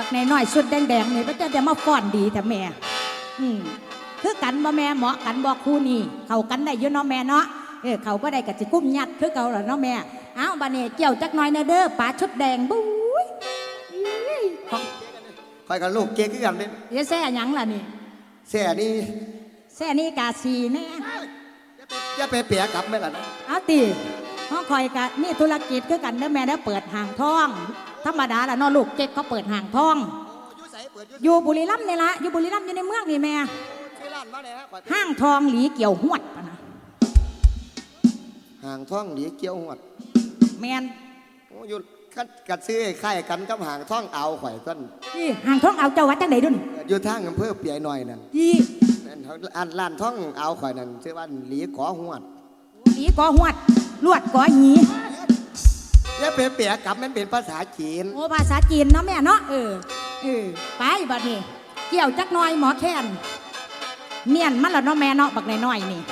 บักในน้อยๆชุดแดงๆนี่มันจะได้มาฟ้อนดีแต่แม่ อืมคือกันบ่แม่เหมาะกันบ่คู่นี่เข้ากันได้อยู่เนาะแม่เนาะเออเขาบ่ได้ก็สิกุ้มยัดคือเก่าล่ะเนาะแม่เอ้าบัดนี้เกี่ยวจักหน่อยนะเด้อปลาชุดแดงบุ้ยอี้ของคอยกับลูกเก๊กคือกันเด้เดี๋ยวแซ่หยังล่ะนี่แซ่นี่แซ่นี่กาซีแน่อย่าไปเปียกลับแม่ล่ะนะเอาติห้องคอยกะนี่ธุรกิจคือกันเด้อแม่เด้อเปิดห่างทอง ธรรมดาล่ะเนาะลูกเจ๊กเขาเปิดห่างทองอยู่ใสเปิดอยู่อยู่บุรีรัมย์นี่ละอยู่บุรีรัมย์อยู่ในเมืองนี่แม่ชื่อร้านมาเนี่ยฮะข่อยห้างทองหลีเกี่ยวหวดปะนะห่างท่องหลีเกี้ยวหวดแมนโอ้อยู่กัดกัดซื้อค่ายกันกับห่างท่องเอาข่อยต้นนี่ห่างทองเอาเจ้าวัดจังไดดุนอยู่ทางอำเภอเปียหน่อยนั่นยี่นั่นเขาอันร้านท่องเอาข่อยนั่นชื่อว่าหลีขอหวดหลีกอหวดลวดกอหี อย่าไปเปียกลับมันเป็นภาษาจีน โอ้ภาษาจีนเนาะแม่เนาะเออเออไปบัดนี้เกี่ยวจักหน่อยหมอแค้นเมียนมันละเนาะแม่เนาะบักน้อยๆนี่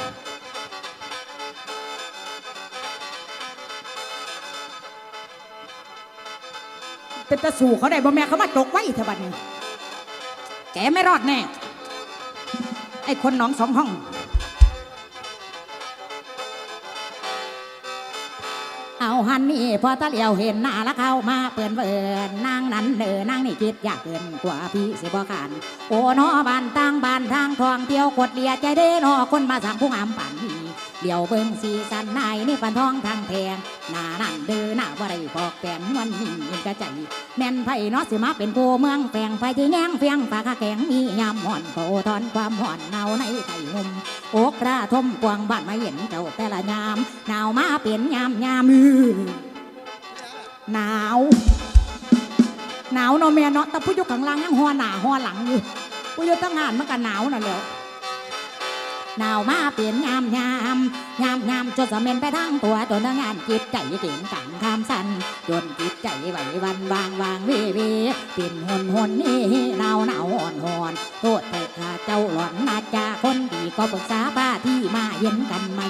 เป็นตะสู่เขาได้บ่แม่เขามาจกไว้เถอะบัดนี้แกไม่รอดแน่ไอ้คนหนองสองห้อง หันนี่พอตะเหลียวเห็นหน้าละเข้ามาเปิ่นเวินนางนั้นเด้อนางนี่คิดอยากเกินกว่าพี่สิบ่ขานโอ้นอบานตั้งบ้านทางทองเที่ยวกดเลียใจเด้นอคนมาสั่งผู้งามป่านนี้เดี๋ยวเบิ่งสีสันนายนี่ปันทองทางแพงหน้านั่นเด้อหน้าบ่ได้บอกแปนวันนี้กระใจ แม่นไผเนาะสิมาเป็นกูเมืองแปลงไผที่แง่งเฟียงฝากแข็งมียามห่อนโกทอนความห่อนเนาในไข่มุม อกระทมกวางบ้านมาเห็นเจ้าแต่ละยามหนาวมาเปลี่ยนยามยามหนาว หนาวเนาะแม่เนาะแต่ผู้อยู่ข้างล่างยังหัวหน้าหัวหลังอยู่ผู้อยู่ตั้งงานมันก็หนาวน่ะแล้วหนาวมาเปลี่ยนยามยามยามยามจนสะเม็นไปทั้งตัวจนทั้งงานจิตใจเก่งกังคำสันจนจิตใจไหววันวางวางวเวเป็นหนหนนี่หนาวหนาวอ่อนหอนโทษ เจ้าหลอนมาจาคนดีก็ปรึกษาป้าที่มาเย็นกันไหม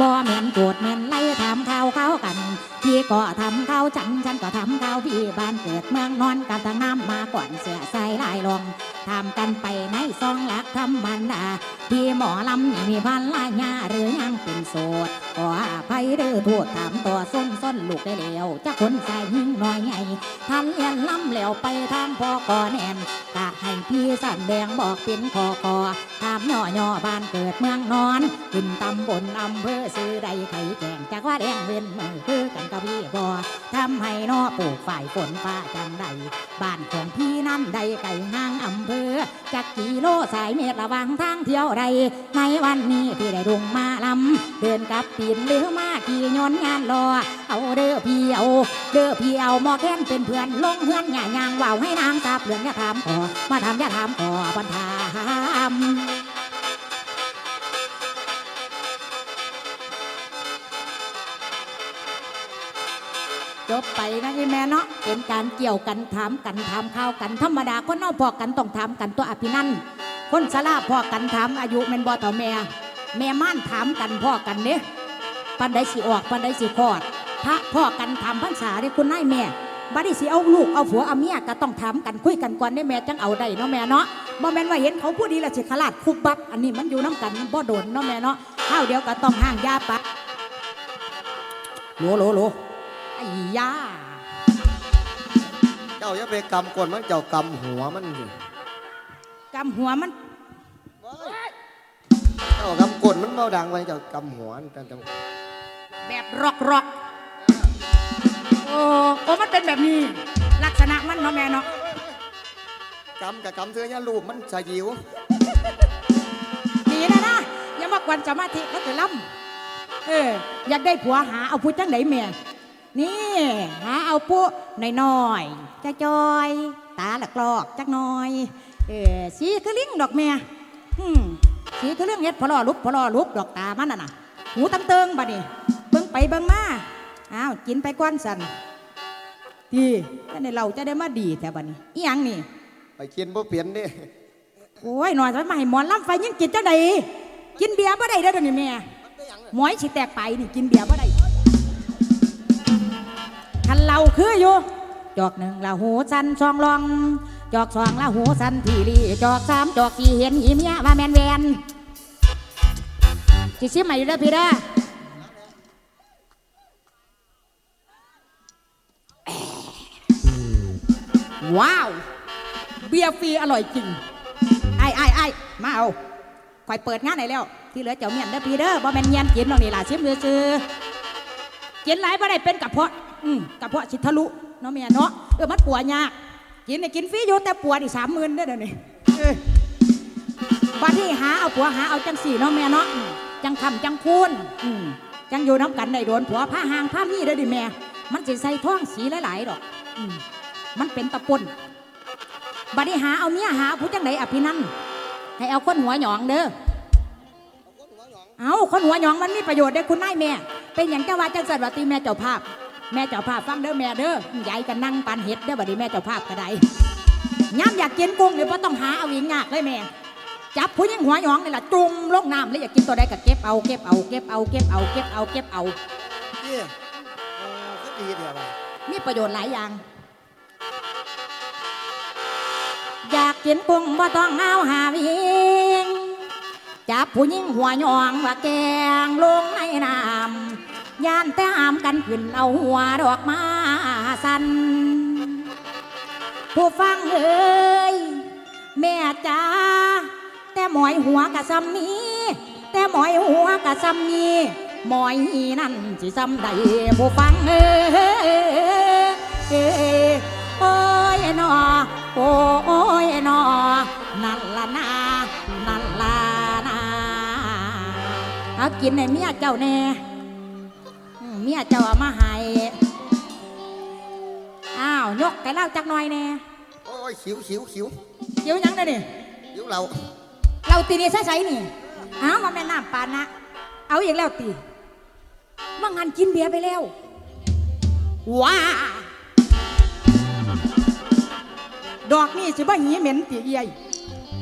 บ่แม่นโกรธแม่นไล่ถามข่าวเขากันพี่ก็ทำข้าวฉัน ฉันก็ทำข้าวพี่บ้านเกิดเมืองนอนกันทางน้ำมาก่อนเสือใส่ลายลงทำกันไปในซองหลักธรรมดาพี่หมอลำนี่มีพันลายญาหรือยังเป็นโสดขออภัยเด้อโทษถามตัวส้นส้นลูกได้แล้วจะคนใส่ยิ่งน้อยใหญ่ท่านเรียนลำแล้วไปทางพ่อก่อแน่นกะให้พี่สันแดงบอกเป็นคอคอถามย่อย่อบ้านเกิดเมืองนอนขึ้นตำบลอำเภอซื้อใดไข่แกงจากว่าแดงเว้นมือคือกันกับพี่บอทำให้นอปลูกฝ่ายฝนฟ้าจังใดบ้านของพี่นั้นใดไก่ห้างอำเภอจากกิโลสายเมตรระวังทางเที่ยวใดในวันนี้พี่ได้ดุงมาลำเดินกับปีนหรือมาขี่ยนต์งานรอเอาเด้อพี่เอาเด้อพี่เอาหมอแค้นเป็นเพื่อนลงเพื่อนอย่ายางว่าวให้นางตาเปลืองอย่าถามขอมาทำอย่าถามขอปัญหาม จบไปนะพี่แม่เนาะเป็นการเกี่ยวกันถามกันถามข้าวกันธรรมดาคนเอาพอกันต้องถามกันตัวอภินันคนสลาพอกันถามอายุแม่นบ่ต่อแม่แม่ม่านถามกันพ่อกันเด้ปันใดสิออกปันใดสิคอดถ้าพ่อกันถามพรรษาเด้คุณนายแม่บัดนี้สิเอาลูกเอาผัวเอาเมียก็ต้องถามกันคุยกันก่อนได้แม่จังเอาได้เนาะแม่เนาะบ่แม่นว่าเห็นเขาพูดดีล้วสิขลาดคุบบับอันนี้มันอยู่น้กันบ่โดนเนาะแม่เนาะข้าวเดียวก็ต้องห่างยาปะโหลโหลโหล ไอ้ยาเจ้าอย่าไปกำกลมันเจ้ากำหัวมันสิกำหัวมันเจ้ากำกลมันเบาดังไว้เจ้ากำหัวนั่นจังแบบรอกรอกโอ้โอ้มันเป็นแบบนี้ ลักษณะมันเนาะแม่เนาะกำกับกำเสื้อยาลูกมันสยิวดีนะนะอย่ามากวนสมาธิแล้วจะล่ำเอออยากได้ผัวหาเอาผู้จังไหนแม่ นี่หาเอาผู้น้อยๆจะจอย ตาละกรอกจักหน้อย เออสีคือลิงดอกแม่อืมสีคือเรื่องเฮ็ดพอลอลุกพอลอลุกดอกตามันน่ะนะหูตำเติงบัดนี้เบิ่งไปเบิ่งมาอ้าวกินไปก้อนสันดีแต่ในเราจะได้มาดีแต่บัดนี้อีหยังนี่ ไปกินบ่เปลี่ยนเด้โอ้ยหน่อยจะมาให้หมอนลำไฟยังกินจังไดกินเบียร์บ่ได้เด้อเดี๋ยวนี้แม่หมอยสิแตกไปนี่กินเบียร์บ่ได้ คันเราคืออยู่ จอกหนึ่งเราหูจันช่องลอง จอกสองละหูสันทีรีจอกสามจอกสี่เห็นหีเมียว่าแมนแวนจิซิมใหม่อยู่เด้อพี่เด้อว้าว เบียร์ฟรีอร่อยจริงไอ้ไอ้ไอ้มาเอาคอยเปิดงานไหนแล้ว ที่เหลือเจ้าเมียนเด้อพี่เด้อบ่แมนเมียนกินหรอกนี่ล่ะชิมซื้อๆกินหลายบ่ได้เป็นกระเพาะ อืมกระเพาะสิทะลุเนาะเมียเนาะเออมันปวดยากกินเนี่ยกินฟรีอยู่แต่ปวดอีสามหมื่นได้อเดี๋ยวนี้เออบัดนี้หาเอาผัวหาเอาจังสี่เนาะแม่เนาะอืมจังคำจังคูนอืมจังอยู่น้ำกันได้โดนผัวผ้าหางผ้ามีเด้อดิแม่มันสิใส่ท่องสีหลายๆดอกอืมมันเป็นตะปนบัดนี้หาเอาเมียหาผู้จังไดอภินันท์ให้เอาคนหัวหยองเด้อ เอาคนหัวหยองมันมีประโยชน์เด้อคุณนายแม่ เป็นอย่างเจ้าว่าจังสันวัติแม่เจ้าภาพ แม่เจ้าภาพฟังเด้อแม่เด้อยายกันนั่งปันเห็ดเด้อบัดนี้แม่เจ้าภาพก็ได้ย้ำอยากกินกุ้งเดี๋ยวพ่ต้องหาเอาอีกยากเลยแม่จับผู้หญิงหัวหยองนี่แหละจุ่มลงน้ำแล้วอยากกินตัวใดก็เก็บเอาเก็บเอาเก็บเอาเก็บเอาเก็บเอาเก็บเอานี่โอ้ก็ดีเถอะว่ะมีประโยชน์หลายอย่าง อยากกินกุ้งบ่ต้องเอาหาวิงจับผู้หญิงหัวหยองว่าแกงลงในน้ำ ย่านแต่หามกันขึ้นเอาหัวดอกมาสันผู้ฟังเอ้ยแม่จ้าแต่หมอยหัวกะซ้ำนี้ แต่หมอยหัวกะซ้ำนี้หมอยนั่นสิซ้ำใดผู้ฟังเอ้ยโอ้ยนอโอ้ยนอนั่นละนานั่นละนาเอากินในเมียเจ้าแน่ ยเจ้าเอามาให้อ้าวยกไก่เล่าจักหน่อยแน่โอ้ยขิวขิวขิวเดี๋ยวหยังได้นี่ ขิวเราเราตีนี่ใส่ใส่นี่อ้าวมาแม่น้ำปานนะ เอาอีกแล้วตีบางงานกินเบียร์ไปแล้ว ว้า ดอกนี่สิบ่หีเหม็นตีเอียย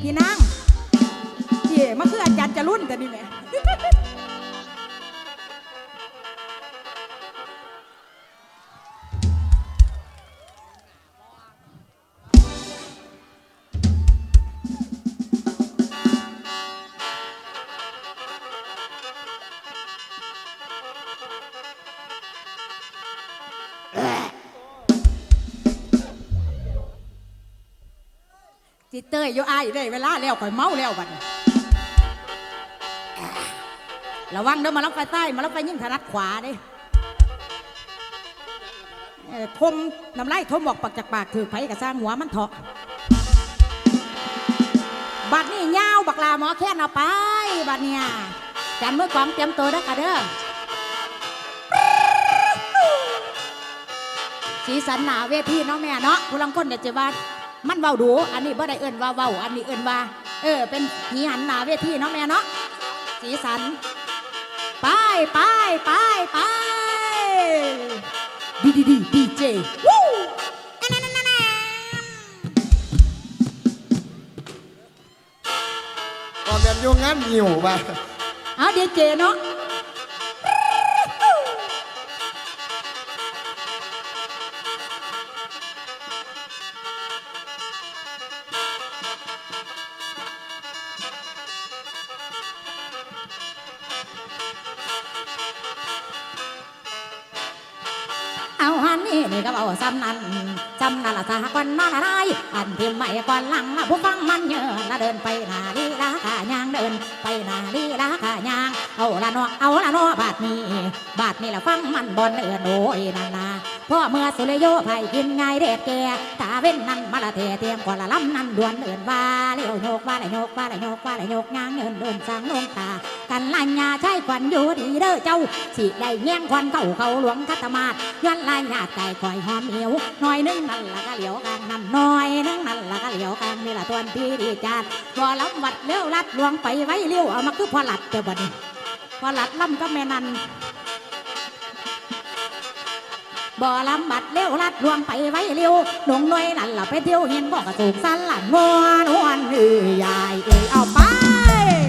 พี่นางเจีมาคืออาจารย์จะรุ่นแต่นี่แหม่ จิเตยอยู่อายได้เวลาแล้วข่อยเมาแล้วบัดนี้ระวังเด้อมาลักไฟใต้มาลักไฟยิ่งถนัดขวาเด้เอ่อทมน้ำไลายทมบอกปากจากปากถือไผกระสร้างหัวมันเถาะบัดนี้ยาวบักลาหมอแค่นเอาไปบัดเนี่ยจันมือกองเตรียมตัวด้อกะเด้อสีสันหนาเวทีเนาะแม่เนาะผู้ลังคนเดี๋ยวจะว่า มันเว้าดูอันนี้บ่ได้เอิ้นว่าเว้าอันนี้เอิ้นว่า เออ เป็นหีหันหน้าเวทีเนาะแม่เนาะสีสันไปไปไปไปดีดีดีดีเจวู้อันนั้นนั่นนั่นก็แมนอยู่งั้นหิวว่ะเอาดีเจเนาะ นี่ก็เอาซ้ำนั้นซ้ำนั่นละสหกรณ์นอนอะไรอันพิมพ์ไม่ก่อนหลังละผู้ฟังมันเยอะละเดินไปนาลีลาขายางเดินไปนาลีลาขายางเอาละนอเอาละนอบาทนี้ บาทนี้ละฟังมันบอนเอือนโอยนานา พ่อเมื่อสุริโยไผกินไงเด็ดแก่ตาเว้นนั่นมาละเทเทียมก่อนละล้ำนั่นดวนเดินว่าเลี้ยวโยกว่าละโยกว่าละโยกว่าละโยกงางเดินเดินสร้างลงตา กันลัญญาใช้ควันอยู่ดีเด้อเจ้าสิได้แย่งควันเข้าเขาหลวงคัตมาศย้อนลายญาติไก่คอยหอมเหนียวน้อยนึงนั่นละก็เหลียวกลางน้ำน้อยนึงนั่นละก็เหลียวกลางนี่ละทวนที่ดีจานพอล้ำวัดเลี้ยวลัดหลวงไปไว้เลี้ยวเอามาคือพอหลัดเจ้าบัดนี้พอหลัดล้ำก็แม่นัน บ่ลำบัดเลี้ยวลัดลวงไปไว้เลี้ยวหนงน้อยนั่นล่ะไปเที่ยวเห็นบอกกระสูกสันหลังงัวนวนเอ้ยยายเอ้ยเอาไป